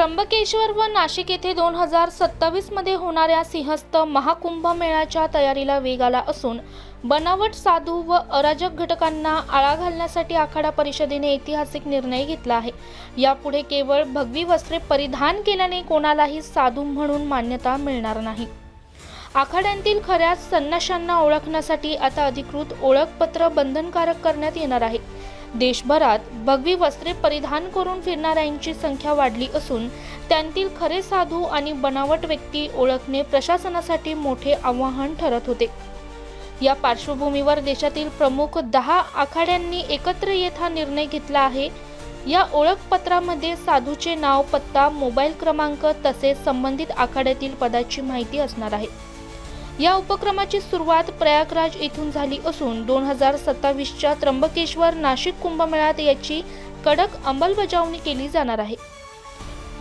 त्र्यंबकेश्वर व नाशिक येथे दोन हजार सत्तावीसमध्ये होणाऱ्या सिंहस्थ महाकुंभ मेळ्याच्या तयारीला वेग आला असून बनावट साधू व अराजक घटकांना आळा घालण्यासाठी आखाडा परिषदेने ऐतिहासिक निर्णय घेतला आहे. यापुढे केवळ भगवी वस्त्रे परिधान केल्याने कोणालाही साधू म्हणून मान्यता मिळणार नाही. आखाड्यांतील खऱ्या संन्याशांना ओळखण्यासाठी आता अधिकृत ओळखपत्र बंधनकारक करण्यात येणार आहे. देशभरात भगवी वस्त्रे परिधान करून फिरणाऱ्यांची संख्या वाढली असून त्यांतील खरे साधू आणि बनावट व्यक्ती ओळखणे प्रशासनासाठी मोठे आव्हान ठरत होते. या पार्श्वभूमीवर देशातील प्रमुख दहा आखाड्यांनी एकत्र येत हा निर्णय घेतला आहे. या ओळखपत्रामध्ये साधूचे नाव पत्ता मोबाईल क्रमांक तसेच संबंधित आखाड्यातील पदाची माहिती असणार आहे. या उपक्रमाची सुरुवात प्रयागराज येथून झाली असून दोन हजार सत्तावीसच्या त्र्यंबकेश्वर नाशिक कुंभमेळ्यात याची कडक अंमलबजावणी केली जाणार आहे.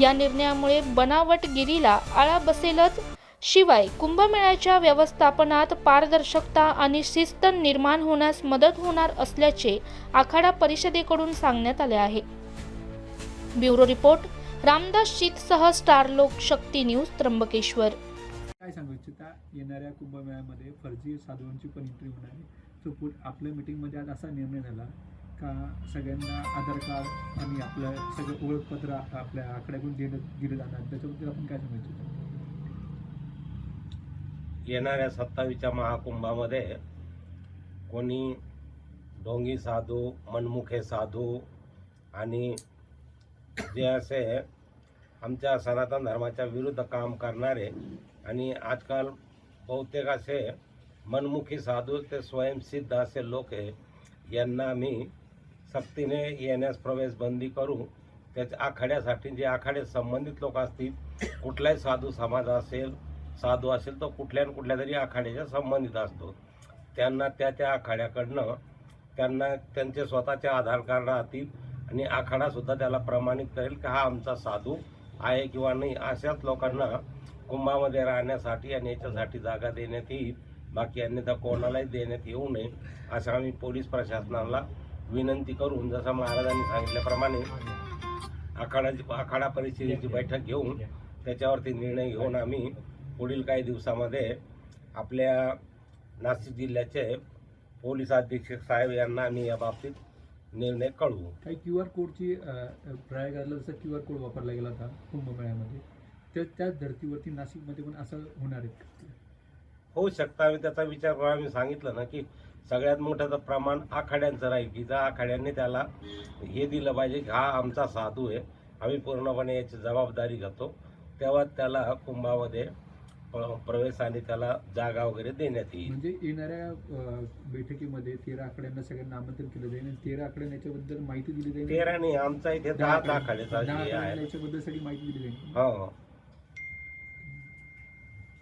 या निर्णयामुळे बनावटगिरीला आळा बसेलच. शिवाय कुंभमेळ्याच्या व्यवस्थापनात पारदर्शकता आणि शिस्त निर्माण होण्यास मदत होणार असल्याचे आखाडा परिषदेकडून सांगण्यात आले आहे. ब्युरो रिपोर्ट रामदास शीतसह स्टार लोक शक्ती न्यूज त्र्यंबकेश्वर. काय सांगू इच्छिता येणाऱ्या कुंभमेळ्यामध्ये फर्जी साधूंची पण एंट्री होणार आहे. सो पुढ आपल्या मीटिंगमध्ये आज असा निर्णय झाला का सगळ्यांना आधार कार्ड आणि आपलं सगळं ओळखपत्र आपल्या आकड्याकडून दिलं दिलं जाणार. त्याच्याबद्दल आपण काय सांगू इच्छितो येणाऱ्या सत्तावीसच्या महाकुंभामध्ये कोणी डोंगी साधू मनमुखे साधू आणि जे असे आमच्या सनातन धर्माच्या विरुद्ध काम करणारे आणि आजकाल बहुतेक असे मनमुखी साधू ते स्वयंसिद्ध असे लोक आहे यांना आम्ही सक्तीने येण्यास प्रवेश बंदी करू. त्याच्या आखाड्यासाठी जे आखाडे संबंधित लोक असतील कुठलाही साधू समाज असेल साधू असेल तो कुठल्या न कुठल्या तरी आखाड्याच्या संबंधित असतो. त्यांना त्या त्या आखाड्याकडनं त्यांना त्यांचे स्वतःचे आधार कार्ड राहतील आणि आखाडासुद्धा त्याला प्रमाणित करेल की हा आमचा साधू आहे किंवा नाही अशाच लोकांना कुंभामध्ये राहण्यासाठी आणि याच्यासाठी जागा देण्यात येईल. बाकी अन्यथा कोणालाही देण्यात येऊ नये असं आम्ही पोलीस प्रशासनाला विनंती करून जसं महाराजांनी सांगितल्याप्रमाणे आखाडाची आखाडा परिषदेची बैठक घेऊन त्याच्यावरती निर्णय घेऊन आम्ही पुढील काही दिवसामध्ये आपल्या नाशिक जिल्ह्याचे पोलीस अधीक्षक साहेब यांना आम्ही या बाबतीत निर्णय कळवू. काही क्यू आर कोडची प्रयागराजला जसा क्यू आर कोड वापरला गेला होता कुंभमेळ्यामध्ये तर त्याच धर्तीवरती नाशिकमध्ये पण असं होणार आहे? होऊ शकतं. आम्ही त्याचा विचार करू. आम्ही सांगितलं ना की सगळ्यात मोठं प्रमाण आखाड्यांचं राहील की त्या आखाड्यांनी त्याला हे दिलं पाहिजे की हा आमचा साधू आहे. आम्ही पूर्णपणे याची जबाबदारी घेतो. तेव्हा त्याला कुंभामध्ये प्रवेश आणि त्याला जागा वगैरे देण्यात येईल. म्हणजे येणाऱ्या बैठकीमध्ये तेरा आकड्यांना सगळ्यांना आमंत्रण केलं जाईल आणि तेरा आकड्यांना याच्याबद्दल माहिती दिली जाईल? तेरा नाही आमचा इथे दहा आखाड्याचा याच्याबद्दल सगळी माहिती दिली जाईल. हो.